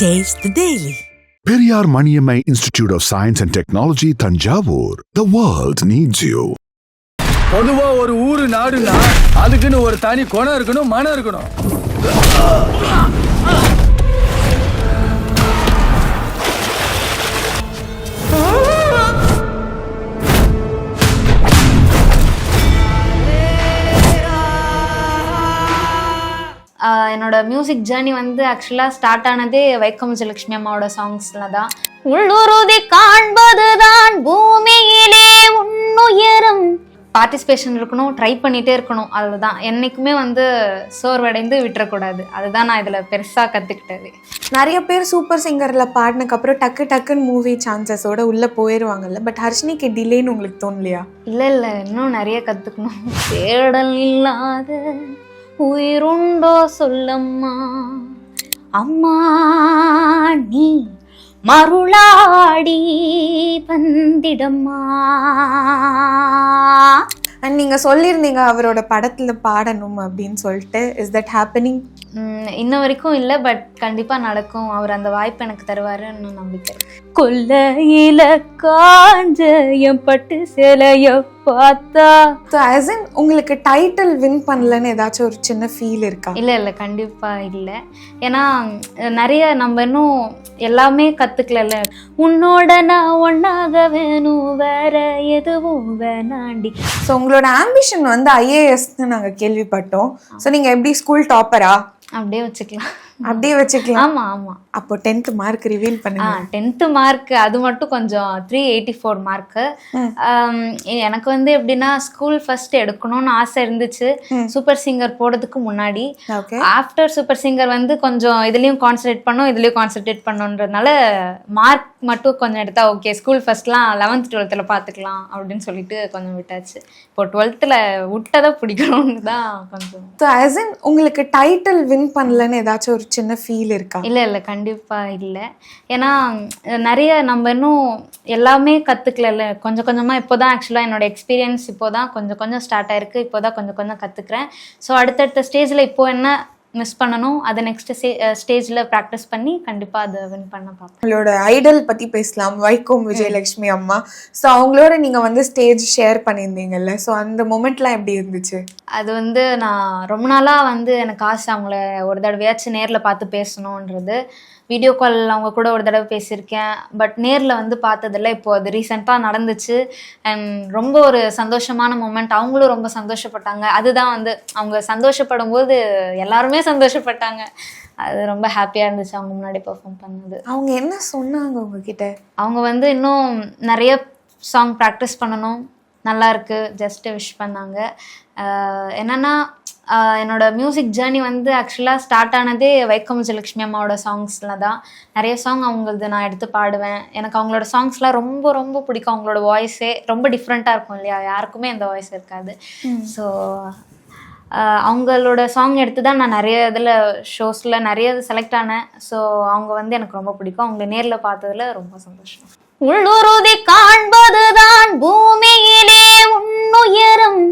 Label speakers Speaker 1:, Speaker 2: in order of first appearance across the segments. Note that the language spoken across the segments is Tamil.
Speaker 1: The Daily.
Speaker 2: Periyar Maniammai Institute of Science and Technology, Tanjavur. The world needs you.
Speaker 3: பொதுவா ஒரு ஊரு நாடுனா அதுக்குன்னு ஒரு தனி குணம் இருக்கணும் மனம் இருக்கணும்
Speaker 4: என்னோட மியூசிக் ஜேர்னி வந்து ஆக்சுவலாக ஸ்டார்ட் ஆனதே வைக்கம் விஜயலட்சுமி அம்மாவோட சாங்ஸில் தான். உள்ளுறுதி காண்பதுதான் பூமியிலே உன்னுயரும். பார்ட்டிசிபேஷன் இருக்கணும் ட்ரை பண்ணிகிட்டே இருக்கணும் அதுதான் என்றைக்குமே வந்து சோர்வடைந்து விட்டுறக்கூடாது. அதுதான் நான் இதில் பெருசாக கற்றுக்கிட்டது
Speaker 5: நிறைய பேர் சூப்பர் சிங்கரில் பாடினக்கப்புறம் டக்கு டக்குன்னு மூவி சான்சஸோட உள்ளே போயிடுவாங்கல்ல பட் ஹர்ஷினிக்கு டிலேன்னு உங்களுக்கு தோணலையா?
Speaker 4: இல்லை இல்லை இன்னும் நிறைய கற்றுக்கணும் தேடல் இல்லாத உயிருண்டோ சொல்லம்மா. அம்மா நீ மருளாடி வந்திடம்மா.
Speaker 5: அண்ட் நீங்கள் சொல்லியிருந்தீங்க அவரோட படத்தில் பாடணும் அப்படின்னு சொல்லிட்டு. இஸ் தட் ஹேப்பனிங்
Speaker 4: இன்ன வரைக்கும் இல்லை பட் கண்டிப்பாக நடக்கும். அவர் அந்த வாய்ப்பு எனக்கு தருவாருன்னு நம்பிக்கை. கொல்லையில காஞ்ச என் பட்டு சிலைய பார்த்தா.
Speaker 5: ஸோ ஆஸ் இன் உங்களுக்கு டைட்டில் வின் பண்ணலன்னு ஏதாச்சும் ஒரு சின்ன ஃபீல் இருக்கா?
Speaker 4: இல்லை இல்லை கண்டிப்பாக இல்லை. ஏன்னா நிறைய நம்ம இன்னும் எல்லாமே கற்றுக்கல உன்னோட நான் ஒன்றாக வேணும் வேற எதுவும் வேணாண்டி.
Speaker 5: ஸோ உங்களோட ஆம்பிஷன் வந்து ஐஏஎஸ்ன்னு நாங்கள் கேள்விப்பட்டோம். ஸோ நீங்கள் எப்படி ஸ்கூல் டாப்பரா
Speaker 4: அப்படியே வச்சுக்கலாம்.
Speaker 5: அப்படியே வச்சுக்கலாம்.
Speaker 4: ஆமாம் ஆமாம்
Speaker 5: அப்போ டென்த் மார்க் ரிவீல் பண்ணுங்க.
Speaker 4: டென்த்து மார்க் அது மட்டும் கொஞ்சம் த்ரீ எயிட்டி ஃபோர் மார்க்கு எனக்கு வந்து எப்படின்னா ஸ்கூல் ஃபர்ஸ்ட் எடுக்கணும்னு ஆசை இருந்துச்சு. சூப்பர் சிங்கர் போடுறதுக்கு முன்னாடி. ஆஃப்டர் சூப்பர் சிங்கர் வந்து கொஞ்சம் இதுலேயும் கான்சன்ட்ரேட் பண்ணோம் இதுலேயும் கான்சன்ட்ரேட் பண்ணோன்றதுனால மார்க் மட்டும் கொஞ்சம் எடுத்தா ஓகே ஸ்கூல் ஃபர்ஸ்ட்லாம் லெவன்த் டுவெல்த்தில் பார்த்துக்கலாம் அப்படின்னு சொல்லிட்டு கொஞ்சம் விட்டாச்சு. இப்போ டுவெல்த்தில் விட்டதை பிடிக்கணும்னு தான் கொஞ்சம்.
Speaker 5: உங்களுக்கு டைட்டில் வின் பண்ணலன்னு ஏதாச்சும் ஒரு சின்ன ஃபீல் இருக்கா?
Speaker 4: இல்லை இல்லை கண்டிப்பாக இல்லை. ஏன்னா நிறைய நம்ம இன்னும் எல்லாமே கற்றுக்கல கொஞ்சம் கொஞ்சமாக இப்போ தான் ஆக்சுவலாக என்னோட எக்ஸ்பீரியன்ஸ் இப்போ தான் கொஞ்சம் கொஞ்சம் ஸ்டார்ட் ஆயிருக்கு. இப்போ தான் கொஞ்சம் கொஞ்சம் கற்றுக்குறேன் ஸோ அடுத்தடுத்த ஸ்டேஜில் இப்போ என்ன மிஸ் பண்ணணும் அதை நெக்ஸ்ட் ஸ்டேஜில் ப்ராக்டிஸ் பண்ணி கண்டிப்பாக அதை வின் பண்ண பார்ப்பேன்
Speaker 5: உங்களோட ஐடல் பத்தி பேசலாம். வைகோம் விஜயலட்சுமி அம்மா. ஸோ அவங்களோட நீங்க வந்து ஸ்டேஜ் ஷேர் பண்ணியிருந்தீங்கல்ல. ஸோ அந்த மூமெண்ட்லாம் எப்படி இருந்துச்சு?
Speaker 4: அது வந்து நான் ரொம்ப நாளாக வந்து எனக்கு ஆசை அவங்கள ஒரு தடவையாச்சும் நேரில் பார்த்து பேசணுன்றது வீடியோ கால் அவங்க கூட ஒரு தடவை பேசியிருக்கேன். பட் நேரில் வந்து பார்த்ததில்ல. இப்போ அது ரீசெண்டாக நடந்துச்சு. அண்ட் ரொம்ப ஒரு சந்தோஷமான மூமெண்ட் அவங்களும் ரொம்ப சந்தோஷப்பட்டாங்க. அதுதான் வந்து அவங்க சந்தோஷப்படும் போது எல்லாருமே சந்தோஷப்பட்டாங்க. அது ரொம்ப ஹாப்பியாக இருந்துச்சு. அவங்க முன்னாடி பெர்ஃபார்ம் பண்ணது.
Speaker 5: அவங்க என்ன சொன்னாங்க உங்ககிட்ட?
Speaker 4: அவங்க வந்து இன்னும் நிறைய சாங் ப்ராக்டிஸ் பண்ணணும். நல்லா இருக்கு ஜஸ்ட் விஷ் பண்ணாங்க என்னன்னா ஆஹ் என்னோட மியூசிக் ஜேர்னி வந்து ஆக்சுவலாக ஸ்டார்ட் ஆனதே வைக்கம் விஜயலட்சுமி அம்மாவோட சாங்ஸில் தான். நிறைய சாங் அவங்களது நான் எடுத்து பாடுவேன். எனக்கு அவங்களோட சாங்ஸ்லாம் ரொம்ப ரொம்ப பிடிக்கும். அவங்களோட வாய்ஸே ரொம்ப டிஃப்ரெண்ட்டாக இருக்கும் இல்லையா? யாருக்குமே அந்த வாய்ஸ் இருக்காது. ஸோ அவங்களோட சாங் எடுத்து தான் நான் நிறைய இதில் ஷோஸில் நிறைய செலக்ட் ஆனேன். ஸோ அவங்க வந்து எனக்கு ரொம்ப பிடிக்கும். அவங்கள நேரில் பார்த்ததுல ரொம்ப சந்தோஷம். உள்ளுறுதி காண்பதுதான் பூமியிலே உன்னுயரும்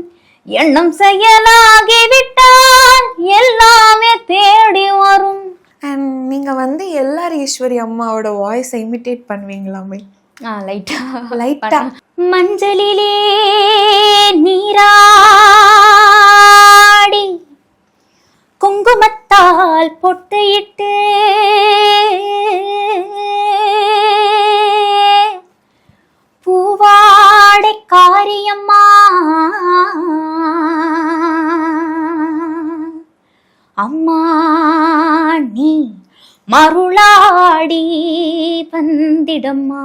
Speaker 4: எண்ணம் செயலாகிவிட்டால் எல்லாமே தேடி வரும்.
Speaker 5: அண்ட் நீங்க வந்து எல்லார் ஈஸ்வரி அம்மாவோட வாய்ஸை இமிட்டேட் பண்ணுவீங்களாமே
Speaker 4: ஆ லைட்டா
Speaker 5: லைட்டா
Speaker 4: மஞ்சளிலே நீராடி குங்குமத்தால் பொட்டையிட்டு பூவாடை காரியம்மா அம்மா நீ மருளாடி வந்திடம்மா.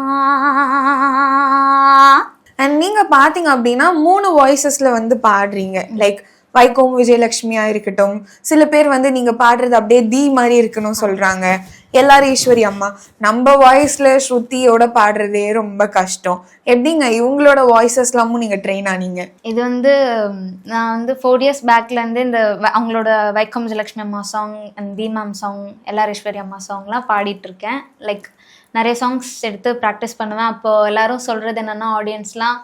Speaker 5: அண்ட் நீங்க பாத்தீங்க அப்படின்னா மூணு வாய்ஸஸ்ல வந்து பாடுறீங்க. லைக் வைகோம் விஜயலட்சுமியா இருக்கட்டும் சில பேர் வந்து நீங்க பாடுறது அப்படியே தி மாதிரி இருக்கணும் சொல்றாங்க. எல்லாரும் ஈஸ்வரி அம்மா நம்ம வாய்ஸ்ல ஸ்ருதியோட பாடுறதே ரொம்ப கஷ்டம். எப்படிங்க? இவங்களோட வாய்ஸஸ் எல்லாமும் நீங்க ட்ரெயின் ஆனீங்க.
Speaker 4: இது வந்து நான் வந்து ஃபோர் இயர்ஸ் பேக்லேருந்து இந்த வ- அவங்களோட வைக்கம் விஜயலட்சுமி அம்மா song and the ma'am song எல்லாரேஸ்வரி அம்மா சாங்லாம் பாடிட்டு இருக்கேன். லைக் நிறைய சாங்ஸ் எடுத்து ப்ராக்டிஸ் பண்ணுவேன். அப்போது எல்லாரும் சொல்கிறது என்னென்னா ஆடியன்ஸ்லாம்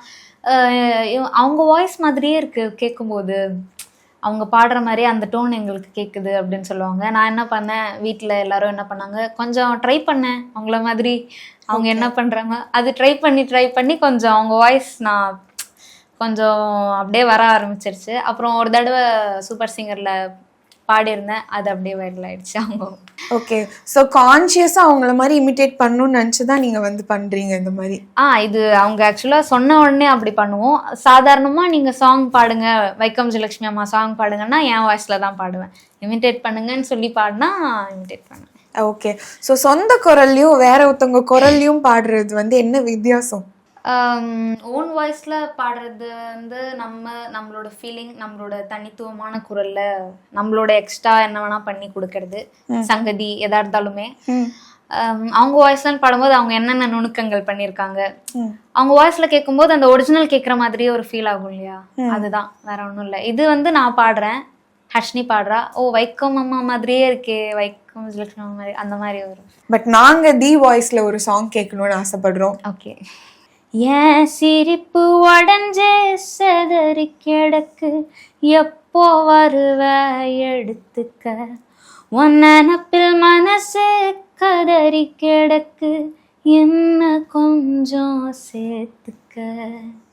Speaker 4: அவங்க வாய்ஸ் மாதிரியே இருக்குது கேட்கும்போது அவங்க பாடுற மாதிரியே அந்த டோன் எங்களுக்கு கேட்குது அப்படின்னு சொல்லுவாங்க. நான் என்ன பண்ணேன்? வீட்டில் எல்லாரும் என்ன பண்ணாங்க? கொஞ்சம் ட்ரை பண்ணேன். அவங்கள மாதிரி அவங்க என்ன பண்ணுறாங்க அது ட்ரை பண்ணி ட்ரை பண்ணி கொஞ்சம் அவங்க வாய்ஸ் நான் கொஞ்சம் அப்படியே வர ஆரம்பிச்சிருச்சு. அப்புறம் ஒரு தடவை சூப்பர் சிங்கரில் பாடியிருந்தேன். அது அப்படியே வைரல் ஆயிடுச்சு அவங்க.
Speaker 5: ஓகே ஸோ கான்ஷியஸாக அவங்கள மாதிரி இமிட்டேட் பண்ணணும்னு நினச்சி தான் நீங்கள் வந்து பண்ணுறீங்க இந்த மாதிரி?
Speaker 4: ஆ இது அவங்க ஆக்சுவலாக சொன்ன உடனே அப்படி பண்ணுவோம். சாதாரணமாக நீங்கள் சாங் பாடுங்க வைக்கம் ஜெயலட்சுமி அம்மா சாங் பாடுங்கன்னா என் வாய்ஸில் தான் பாடுவேன். இமிட்டேட் பண்ணுங்கன்னு சொல்லி பாடினா இமிட்டேட் பண்ணுவேன்.
Speaker 5: ஓகே ஸோ சொந்த குரல்லையும் வேற ஒருத்தவங்க குரல்லையும் பாடுறது வந்து என்ன வித்தியாசம்?
Speaker 4: ஓன் வாய்ஸில் பாடுறது வந்து நம்ம நம்மளோட ஃபீலிங் நம்மளோட தனித்துவமான குரல்ல நம்மளோட எக்ஸ்ட்ரா என்ன வேணா பண்ணி கொடுக்கறது சங்கதி எதா இருந்தாலுமே. Um, அவங்க வாய்ஸ்லன்னு பாடும்போது அவங்க என்னென்ன நுணுக்கங்கள் பண்ணியிருக்காங்க அவங்க வாய்ஸ்ல கேட்கும்போது அந்த ஒரிஜினல் கேட்குற மாதிரியே ஒரு ஃபீல் ஆகும் இல்லையா? அதுதான். வேற ஒன்றும் இல்லை. இது வந்து நான் பாடுறேன். ஹர்ஷினி பாடுறா. ஓ வைக்கம் அம்மா மாதிரியே இருக்கே. வைக்கம் விஜயலட்சுமி அம்மா மாதிரி அந்த மாதிரி ஒரு
Speaker 5: பட் நாங்கள் தி வாய்ஸில் ஒரு சாங் கேட்கணும்னு ஆசைப்படுறோம்.
Speaker 4: ஓகே ஏன் சிரிப்பு உடஞ்சே செதறி கிடக்கு. எப்போ வருவ எடுத்துக்க? உன் நினப்பில் மனசு கதறி கிடக்கு. என்ன கொஞ்சம் சேர்த்துக்க?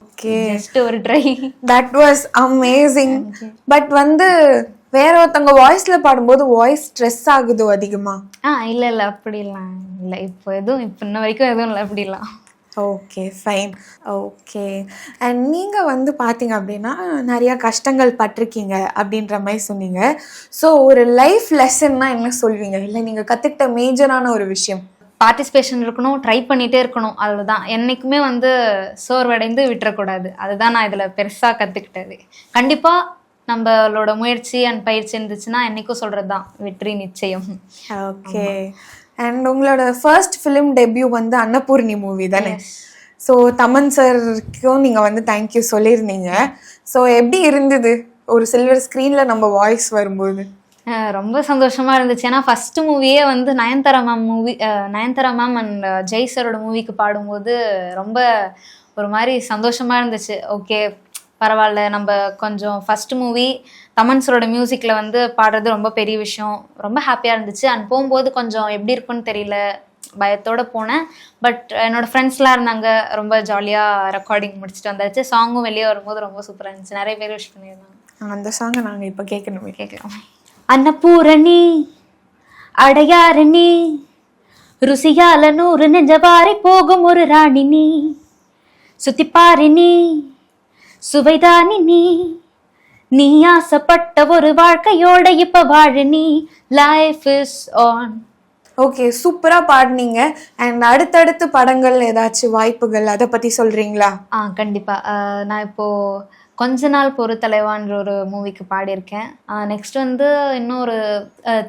Speaker 5: ஓகே.
Speaker 4: ஜஸ்ட் ஒரு try
Speaker 5: that was amazing but வந்து வேற ஒருத்தவங்க வாய்ஸ்ல பாடும்போது வாய்ஸ் ஸ்ட்ரெஸ் ஆகுதோ அதிகமா?
Speaker 4: ஆ இல்லை இல்லை அப்படிலாம் இல்லை. இப்போ எதுவும் இப்போ இன்ன வரைக்கும் எதுவும் இல்லை அப்படிலாம்.
Speaker 5: Okay fine. ஓகே. அண்ட் நீங்கள் வந்து பார்த்தீங்க அப்படின்னா நிறையா கஷ்டங்கள் பட்டிருக்கீங்க அப்படின்ற மாதிரி சொன்னீங்க. ஸோ ஒரு லைஃப் லெசன்னா என்ன சொல்வீங்க? இல்லை நீங்கள் கற்றுக்கிட்ட மேஜரான ஒரு விஷயம்?
Speaker 4: பார்ட்டிசிபேஷன் இருக்கணும் ட்ரை பண்ணிட்டே இருக்கணும். அதுதான் என்னைக்குமே வந்து சோர்வடைந்து விட்டுறக்கூடாது. அதுதான் நான் இதில் பெருசாக கற்றுக்கிட்டது கண்டிப்பாக நம்மளோட முயற்சி அண்ட் பயிற்சி இருந்துச்சுன்னா என்னைக்கும் சொல்கிறது தான் வெற்றி நிச்சயம்.
Speaker 5: ஓகே. அண்ட் உங்களோட ஃபர்ஸ்ட் ஃபிலிம் டெபியூ வந்து அன்னபூர்ணி மூவி தானே? ஸோ தமன் சார்க்கும் நீங்கள் வந்து தேங்க்யூ சொல்லியிருந்தீங்க. ஸோ எப்படி இருந்தது? ஒரு சில்வர் ஸ்க்ரீனில் நம்ம வாய்ஸ் வரும்போது.
Speaker 4: ரொம்ப சந்தோஷமா இருந்துச்சு. ஏன்னா ஃபர்ஸ்ட் மூவியே வந்து Nayanthara ma'am movie Nayanthara ma'am and Jai சரோட மூவிக்கு பாடும்போது ரொம்ப ஒரு மாதிரி சந்தோஷமா இருந்துச்சு. ஓகே பரவாயில்ல நம்ம கொஞ்சம் ஃபர்ஸ்ட் மூவி தமன் சரோட மியூசிக்ல வந்து பாடுறது ரொம்ப பெரிய விஷயம். ரொம்ப ஹாப்பியா இருந்துச்சு. அண்ட் போகும்போது கொஞ்சம் எப்படி இருக்குன்னு தெரியல. பயத்தோட போனேன். பட் என்னோட ஃப்ரெண்ட்ஸ்லாம் இருந்தாங்க. ரொம்ப ஜாலியாக ரெக்கார்டிங் முடிச்சுட்டு வந்தாச்சு. சாங்கும் வெளியே வரும்போது ரொம்ப சூப்பராக இருந்துச்சு. நிறைய பேர் விஷ் பண்ணியிருந்தாங்க.
Speaker 5: அந்த சாங்கை நாங்கள் இப்போ கேட்கணுமே.
Speaker 4: கேட்கலாம் அன்னபூரணி அடையாரணி ருசியால நூறு நெஞ்சவாரி போகும் ஒரு ராணி நீ. சுத்திப்பாரி நீ சுவைதானி நீ? நீ ஆசைப்பட்ட ஒரு வாழ்க்கையோட இப்ப வாழ நீ. லைஃப் இஸ் ஆன்
Speaker 5: ஓகே சூப்பராக பாடினீங்க. அண்ட் அடுத்தடுத்து படங்கள் ஏதாச்சும் வாய்ப்புகள் அதை பற்றி சொல்கிறீங்களா
Speaker 4: ஆ கண்டிப்பா. நான் இப்போ கொஞ்ச நாள் பொறு தலைவான்ற ஒரு மூவிக்கு பாடியிருக்கேன். நெக்ஸ்ட் வந்து இன்னும் ஒரு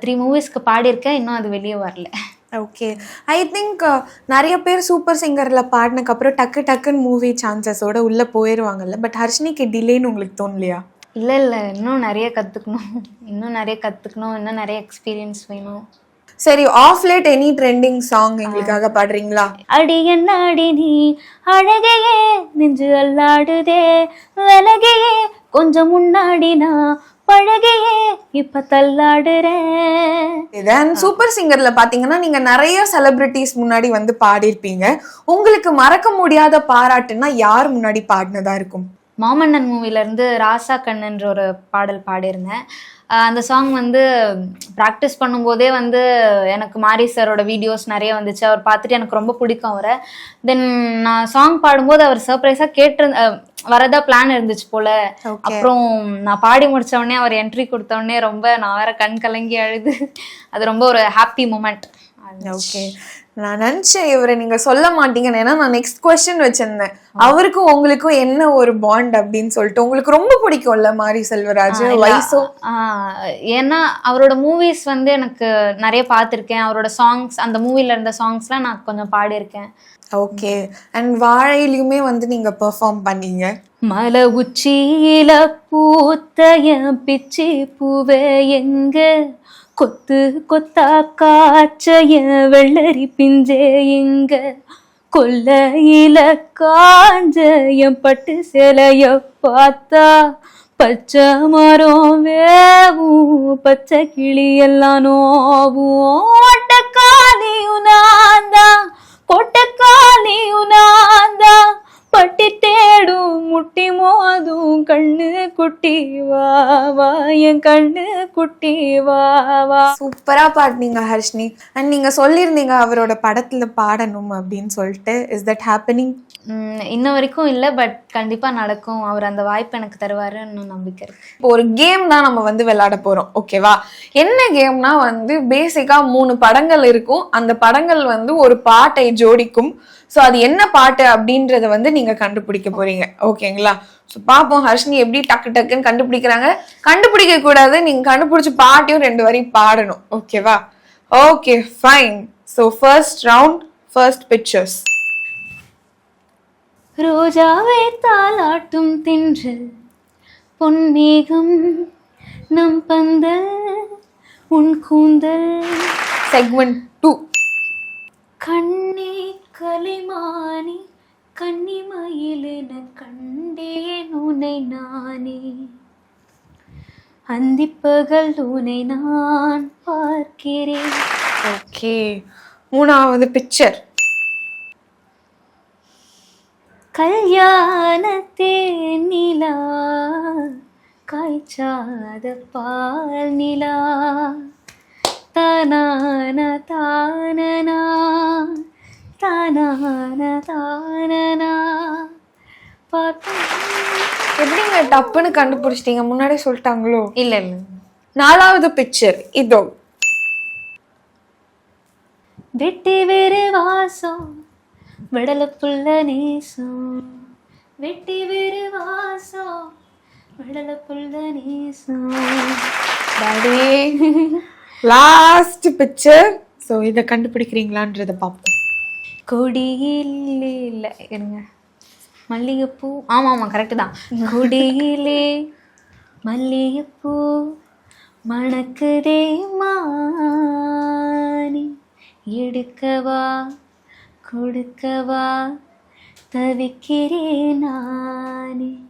Speaker 4: த்ரீ மூவிஸ்க்கு பாடியிருக்கேன். இன்னும் அது வெளியே வரல.
Speaker 5: ஓகே ஐ திங்க் நிறைய பேர் சூப்பர் சிங்கரில் பாடினக்கப்புறம் டக்கு டக்குன்னு மூவி சான்சஸோட உள்ளே போயிடுவாங்கல்ல பட் ஹர்ஷினிக்கு டிலேன்னு உங்களுக்கு தோணலையா?
Speaker 4: இல்லை இல்லை. இன்னும் நிறைய கற்றுக்கணும் இன்னும் நிறைய கற்றுக்கணும் இன்னும் நிறைய எக்ஸ்பீரியன்ஸ் வேணும்.
Speaker 5: சரி of late any trending song எங்களுக்காக பாடுறீங்களா?
Speaker 4: அடி என்ன அடி நீ? அழகையே நெஞ்சு அல்லாடுதே. விலகையே கொஞ்சம் முன்னாடி நான் பழகையே இப்ப தள்ளாடுறேன்
Speaker 5: தென் சூப்பர் சிங்கர்ல பாத்தீங்கன்னா நீங்க நிறைய செலிபிரிட்டிஸ் முன்னாடி வந்து பாடியிருப்பீங்க. உங்களுக்கு மறக்க முடியாத பாராட்டுன்னா யார் முன்னாடி பாடினதா இருக்கும்?
Speaker 4: மாமன்னன் மூவில இருந்து ராசா கண்ணுன்ற ஒரு பாடல் பாடியிருந்தேன். அந்த சாங் வந்து ப்ராக்டிஸ் பண்ணும்போதே வந்து எனக்கு மாரி சாரோட வீடியோஸ் நிறைய வந்துச்சு. அவர் பார்த்துட்டு எனக்கு ரொம்ப பிடிக்கும் அவரை. தென் நான் சாங் பாடும்போது அவர் சர்ப்ரைஸாக கேட்டு வரதா பிளான் இருந்துச்சு போல. அப்புறம் நான் பாடி முடிச்ச உடனே அவர் என்ட்ரி கொடுத்த உடனே ரொம்ப நான் வேற கண் கலங்கி அழுது. அது ரொம்ப ஒரு ஹாப்பி மூமெண்ட்
Speaker 5: ஓகே நான் நினைச்சேன் இவரை நீங்க சொல்ல மாட்டீங்கன்னு. ஏன்னா நான் நெக்ஸ்ட் கொஸ்டின் வச்சிருந்தேன். அவருக்கும் உங்களுக்கும் என்ன ஒரு பாண்ட் அப்படின்னு சொல்லிட்டு உங்களுக்கு ரொம்ப பிடிக்கும்ல மாரி செல்வராஜ்? வயசோ
Speaker 4: ஏன்னா அவரோட மூவிஸ் வந்து எனக்கு நிறைய பார்த்துருக்கேன். அவரோட சாங்ஸ் அந்த மூவில இருந்த சாங்ஸ்லாம் நான் கொஞ்சம் பாடியிருக்கேன்.
Speaker 5: ஓகே அண்ட் வாழையிலுமே வந்து நீங்க பெர்ஃபார்ம் பண்ணீங்க?
Speaker 4: மலை உச்சியில பூத்த என் பிச்சி பூவே எங்க? கொத்து கொத்தா காய்ச்ச வெள்ளரி பிஞ்சே எங்க கொல்லையில காஞ்ச என் பட்டு சிலைய பார்த்தா பச்சை மரம் வேவும் பச்சை கிளி எல்லாம் நோவும். ஓட்டக்காலியும் நான் தான் கொட்டக்காலியும் நான் தான் பட்டி தேடும் முட்டி மோதும் கண்ணு குட்டி வா வா என் கண்ணு குட்டி வா வா.
Speaker 5: சூப்பரா பாடினீங்க ஹர்ஷினி. அண்ட் நீங்க சொல்லியிருந்தீங்க அவரோட படத்துல பாடணும் அப்படின்னு சொல்லிட்டு. இஸ் தட் ஹேப்பனிங்
Speaker 4: இன்ன வரைக்கும் இல்லை பட் கண்டிப்பாக நடக்கும். அவர் அந்த வாய்ப்பு எனக்கு தருவாருன்னு நம்பிக்கை இருக்கு.
Speaker 5: இப்போ ஒரு கேம் தான் நம்ம வந்து விளையாட போகிறோம் ஓகேவா என்ன கேம்னா வந்து பேசிக்காக மூணு படங்கள் இருக்கும். அந்த படங்கள் வந்து ஒரு பாட்டை ஜோடிக்கும். ஸோ அது என்ன பாட்டு அப்படின்றத வந்து நீங்கள் கண்டுபிடிக்க போறீங்க ஓகேங்களா ஸோ பார்ப்போம் ஹர்ஷினி எப்படி டக்கு டக்குன்னு கண்டுபிடிக்கிறாங்க. கண்டுபிடிக்க கூடாது நீங்கள் கண்டுபிடிச்ச பாட்டையும் ரெண்டு வரி பாடணும் ஓகேவா okay fine so first round first pictures
Speaker 4: ரோஜாவை தாலாட்டும் தின்றல் பொன்மேகம் நம் பந்தல் உன் கூந்தல்.
Speaker 5: செக்மெண்ட் டூ
Speaker 4: கண்ணே கலைமானி கன்னிமயிலென கண்டேன் உனை நானே. அந்திப்பகல் உனை நான் பார்க்கிறேன்.
Speaker 5: ஓகே மூணாவது பிக்சர்
Speaker 4: கல்யாணத்தே நிலா காய்ச்சாத பால் நிலா தானான தானனா தானான தானனா. பார்த்தா
Speaker 5: எப்படிங்க டப்புன்னு கண்டுபிடிச்சிட்டீங்க? முன்னாடியே சொல்லிட்டாங்களோ?
Speaker 4: இல்லை இல்லை.
Speaker 5: நாலாவது பிக்சர் இதோ.
Speaker 4: வெட்டி வேறு வாசம் விடல புள்ள நேசம் வெட்டி வேறு வாசம் விடல புள்ள நேசம்.
Speaker 5: டாடி லாஸ்ட் பிக்சர் ஸோ இதை கண்டுபிடிக்கிறீங்களான்றத பார்ப்போம்.
Speaker 4: கொடியிலே இல்லை இருங்க. மல்லிகைப்பூ. ஆமாம் ஆமாம் கரெக்டு தான். கொடியிலே மல்லிகைப்பூ மணக்குதே மானி. எடுக்கவா கொடுக்கவா? தவிக்கிறேன் நானே.